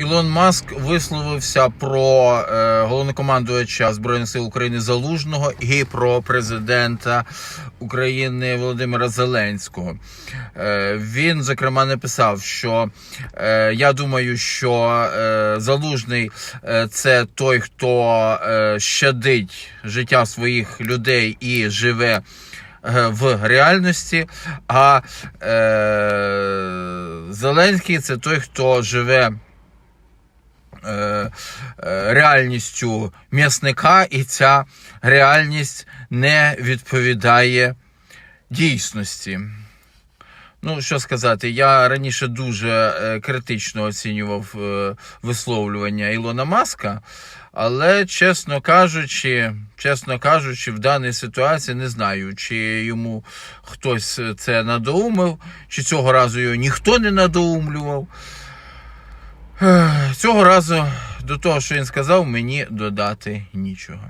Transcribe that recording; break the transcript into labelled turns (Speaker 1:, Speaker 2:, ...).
Speaker 1: Ілон Маск висловився про е, головнокомандувача Збройних сил України Залужного і про президента України Володимира Зеленського. Е, він, зокрема, написав, що е, я думаю, що е, Залужний е, це той, хто е, щадить життя своїх людей і живе е, в реальності. А е, Зеленський це той, хто живе. Е, е, Реальністю м'ясника, і ця реальність не відповідає дійсності. Ну, що сказати, я раніше дуже е, критично оцінював висловлювання Ілона Маска, але, чесно кажучи, чесно кажучи, в даній ситуації не знаю, чи йому хтось це надоумив, чи цього разу його ніхто не надоумлював. Цього разу до того, що він сказав, мені додати нічого.